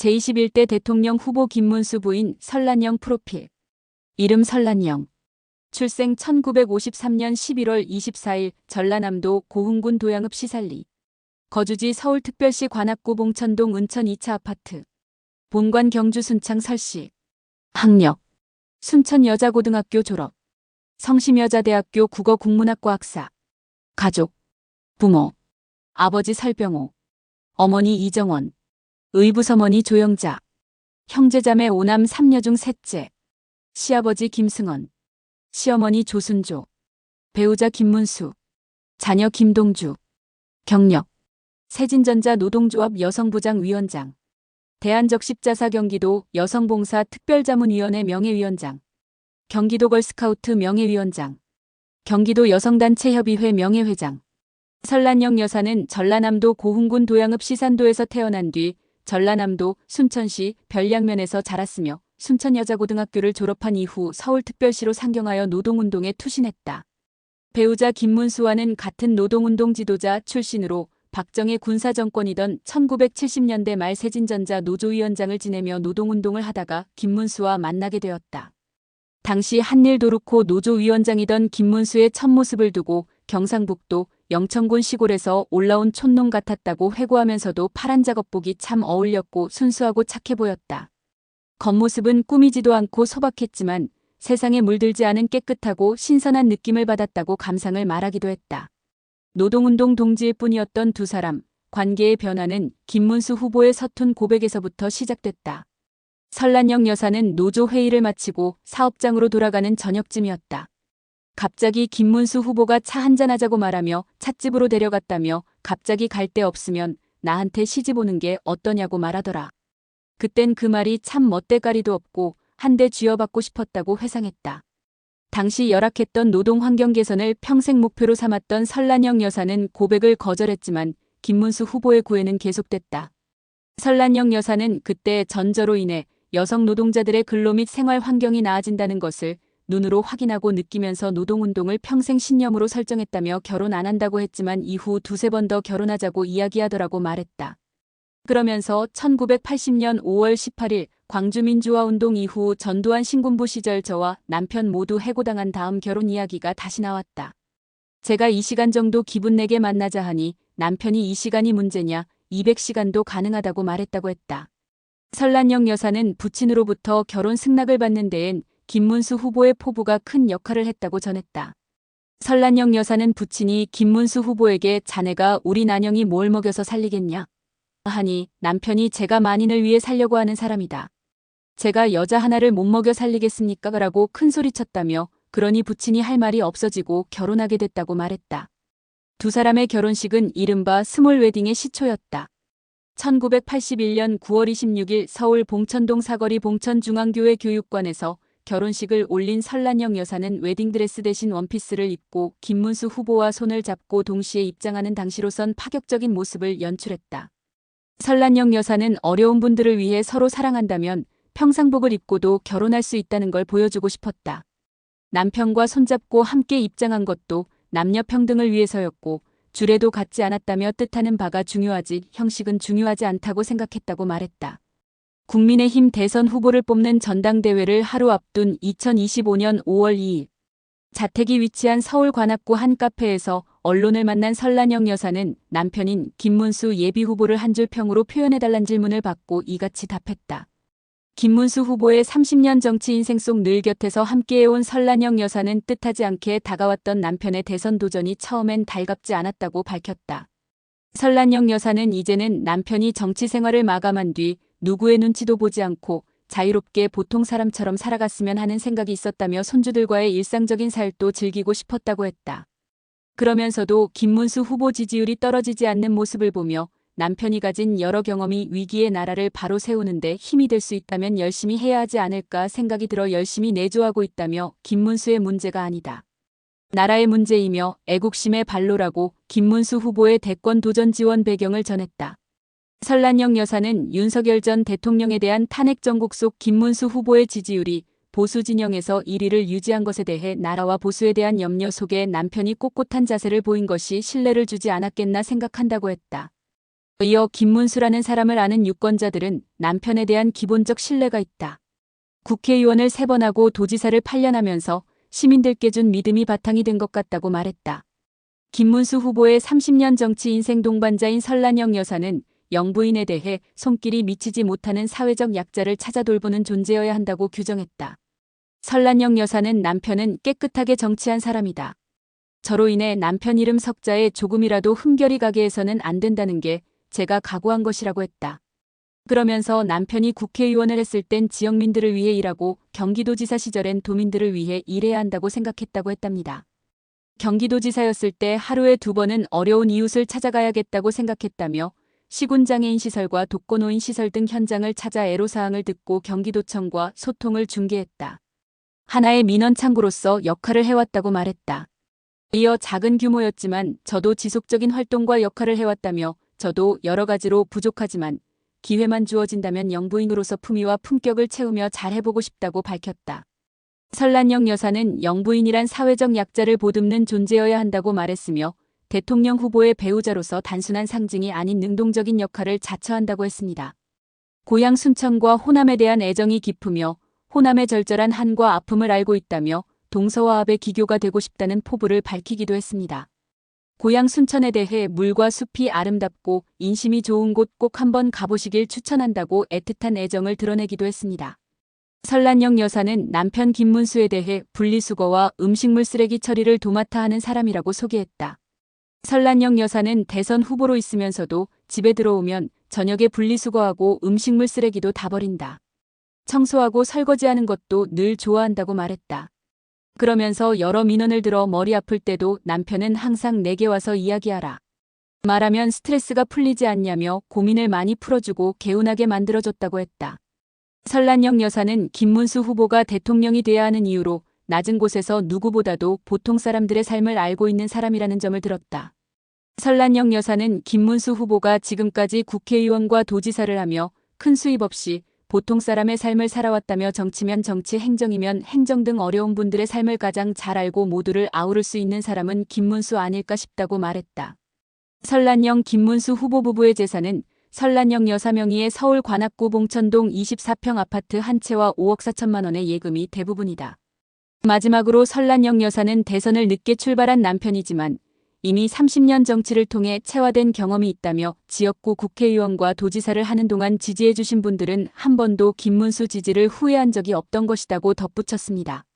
제21대 대통령 후보 김문수 부인 설란영 프로필. 이름 설란영. 출생 1953년 11월 24일 전라남도 고흥군 도양읍 시살리. 거주지 서울특별시 관악구 봉천동 은천 2차 아파트. 본관 경주 순창 설씨. 학력. 순천여자고등학교 졸업. 성심여자대학교 국어국문학과 학사. 가족. 부모. 아버지 설병호. 어머니 이정원. 의부서머니 조영자. 형제자매 오남 3녀 중 셋째. 시아버지 김승원. 시어머니 조순조. 배우자 김문수. 자녀 김동주. 경력. 세진전자 노동조합 여성부장 위원장. 대한적십자사 경기도 여성봉사 특별자문위원회 명예위원장. 경기도 걸스카우트 명예위원장. 경기도 여성단체협의회 명예회장. 설란영 여사는 전라남도 고흥군 도양읍 시산도에서 태어난 뒤 전라남도 순천시 별량면에서 자랐으며 순천여자고등학교를 졸업한 이후 서울특별시로 상경하여 노동운동에 투신했다. 배우자 김문수와는 같은 노동운동 지도자 출신으로 박정희 군사정권이던 1970년대 말 세진전자 노조위원장을 지내며 노동운동을 하다가 김문수와 만나게 되었다. 당시 한일도루코 노조위원장이던 김문수의 첫 모습을 두고 경상북도 영천군 시골에서 올라온 촌놈 같았다고 회고하면서도 파란 작업복이 참 어울렸고 순수하고 착해 보였다. 겉모습은 꾸미지도 않고 소박했지만 세상에 물들지 않은 깨끗하고 신선한 느낌을 받았다고 감상을 말하기도 했다. 노동운동 동지일 뿐이었던 두 사람, 관계의 변화는 김문수 후보의 서툰 고백에서부터 시작됐다. 설란영 여사는 노조 회의를 마치고 사업장으로 돌아가는 저녁쯤이었다. 갑자기 김문수 후보가 차 한잔하자고 말하며 찻집으로 데려갔다며 갑자기 갈 데 없으면 나한테 시집 오는 게 어떠냐고 말하더라. 그땐 그 말이 참 멋대가리도 없고 한 대 쥐어받고 싶었다고 회상했다. 당시 열악했던 노동 환경 개선을 평생 목표로 삼았던 설란영 여사는 고백을 거절했지만 김문수 후보의 구애는 계속됐다. 설란영 여사는 그때 전저로 인해 여성 노동자들의 근로 및 생활 환경이 나아진다는 것을 눈으로 확인하고 느끼면서 노동운동을 평생 신념으로 설정했다며 결혼 안 한다고 했지만 이후 두세 번 더 결혼하자고 이야기하더라고 말했다. 그러면서 1980년 5월 18일 광주민주화운동 이후 전두환 신군부 시절 저와 남편 모두 해고당한 다음 결혼 이야기가 다시 나왔다. 제가 이 시간 정도 기분 내게 만나자 하니 남편이 이 시간이 문제냐 200시간도 가능하다고 말했다고 했다. 설란영 여사는 부친으로부터 결혼 승낙을 받는 데엔 김문수 후보의 포부가 큰 역할을 했다고 전했다. 설란영 여사는 부친이 김문수 후보에게 자네가 우리 난영이 뭘 먹여서 살리겠냐 하니 남편이 제가 만인을 위해 살려고 하는 사람이다. 제가 여자 하나를 못 먹여 살리겠습니까? 라고 큰 소리쳤다며 그러니 부친이 할 말이 없어지고 결혼하게 됐다고 말했다. 두 사람의 결혼식은 이른바 스몰 웨딩의 시초였다. 1981년 9월 26일 서울 봉천동 사거리 봉천중앙교회 교육관에서 결혼식을 올린 설란영 여사는 웨딩드레스 대신 원피스를 입고 김문수 후보와 손을 잡고 동시에 입장하는 당시로선 파격적인 모습을 연출했다. 설란영 여사는 어려운 분들을 위해 서로 사랑한다면 평상복을 입고도 결혼할 수 있다는 걸 보여주고 싶었다. 남편과 손잡고 함께 입장한 것도 남녀 평등을 위해서였고 주례도 갖지 않았다며 뜻하는 바가 중요하지 형식은 중요하지 않다고 생각했다고 말했다. 국민의힘 대선 후보를 뽑는 전당대회를 하루 앞둔 2025년 5월 2일 자택이 위치한 서울 관악구 한 카페에서 언론을 만난 설란영 여사는 남편인 김문수 예비후보를 한 줄 평으로 표현해달란 질문을 받고 이같이 답했다. 김문수 후보의 30년 정치 인생 속 늘 곁에서 함께해온 설란영 여사는 뜻하지 않게 다가왔던 남편의 대선 도전이 처음엔 달갑지 않았다고 밝혔다. 설란영 여사는 이제는 남편이 정치 생활을 마감한 뒤 누구의 눈치도 보지 않고 자유롭게 보통 사람처럼 살아갔으면 하는 생각이 있었다며 손주들과의 일상적인 삶도 즐기고 싶었다고 했다. 그러면서도 김문수 후보 지지율이 떨어지지 않는 모습을 보며 남편이 가진 여러 경험이 위기의 나라를 바로 세우는데 힘이 될 수 있다면 열심히 해야 하지 않을까 생각이 들어 열심히 내조하고 있다며 김문수의 문제가 아니다. 나라의 문제이며 애국심의 발로라고 김문수 후보의 대권 도전 지원 배경을 전했다. 설란영 여사는 윤석열 전 대통령에 대한 탄핵 정국 속 김문수 후보의 지지율이 보수 진영에서 1위를 유지한 것에 대해 나라와 보수에 대한 염려 속에 남편이 꼿꼿한 자세를 보인 것이 신뢰를 주지 않았겠나 생각한다고 했다. 이어 김문수라는 사람을 아는 유권자들은 남편에 대한 기본적 신뢰가 있다. 국회의원을 세번 하고 도지사를 8년 하면서 시민들께 준 믿음이 바탕이 된 것 같다고 말했다. 김문수 후보의 30년 정치 인생 동반자인 설란영 여사는 영부인에 대해 손길이 미치지 못하는 사회적 약자를 찾아 돌보는 존재여야 한다고 규정했다. 설란영 여사는 남편은 깨끗하게 정치한 사람이다. 저로 인해 남편 이름 석자에 조금이라도 흠결이 가게 해서는 안 된다는 게 제가 각오한 것이라고 했다. 그러면서 남편이 국회의원을 했을 땐 지역민들을 위해 일하고 경기도지사 시절엔 도민들을 위해 일해야 한다고 생각했다고 했답니다. 경기도지사였을 때 하루에 두 번은 어려운 이웃을 찾아가야겠다고 생각했다며 시군장애인 시설과 독거노인 시설 등 현장을 찾아 애로사항을 듣고 경기도청과 소통을 중개했다. 하나의 민원 창구로서 역할을 해왔다고 말했다. 이어 작은 규모였지만 저도 지속적인 활동과 역할을 해왔다며 저도 여러 가지로 부족하지만 기회만 주어진다면 영부인으로서 품위와 품격을 채우며 잘해보고 싶다고 밝혔다. 설란영 여사는 영부인이란 사회적 약자를 보듬는 존재여야 한다고 말했으며 대통령 후보의 배우자로서 단순한 상징이 아닌 능동적인 역할을 자처한다고 했습니다. 고향 순천과 호남에 대한 애정이 깊으며 호남의 절절한 한과 아픔을 알고 있다며 동서와합의 기교가 되고 싶다는 포부를 밝히기도 했습니다. 고향 순천에 대해 물과 숲이 아름답고 인심이 좋은 곳 꼭 한번 가보시길 추천한다고 애틋한 애정을 드러내기도 했습니다. 설란영 여사는 남편 김문수에 대해 분리수거와 음식물 쓰레기 처리를 도맡아 하는 사람이라고 소개했다. 설란영 여사는 대선 후보로 있으면서도 집에 들어오면 저녁에 분리수거하고 음식물 쓰레기도 다 버린다. 청소하고 설거지하는 것도 늘 좋아한다고 말했다. 그러면서 여러 민원을 들어 머리 아플 때도 남편은 항상 내게 와서 이야기하라. 말하면 스트레스가 풀리지 않냐며 고민을 많이 풀어주고 개운하게 만들어줬다고 했다. 설란영 여사는 김문수 후보가 대통령이 돼야 하는 이유로 낮은 곳에서 누구보다도 보통 사람들의 삶을 알고 있는 사람이라는 점을 들었다. 설란영 여사는 김문수 후보가 지금까지 국회의원과 도지사를 하며 큰 수입 없이 보통 사람의 삶을 살아왔다며 정치면 정치, 행정이면 행정 등 어려운 분들의 삶을 가장 잘 알고 모두를 아우를 수 있는 사람은 김문수 아닐까 싶다고 말했다. 설란영 김문수 후보 부부의 재산은 설란영 여사 명의의 서울 관악구 봉천동 24평 아파트 한 채와 5억 4천만 원의 예금이 대부분이다. 마지막으로 설란영 여사는 대선을 늦게 출발한 남편이지만 이미 30년 정치를 통해 체화된 경험이 있다며 지역구 국회의원과 도지사를 하는 동안 지지해주신 분들은 한 번도 김문수 지지를 후회한 적이 없던 것이다고 덧붙였습니다.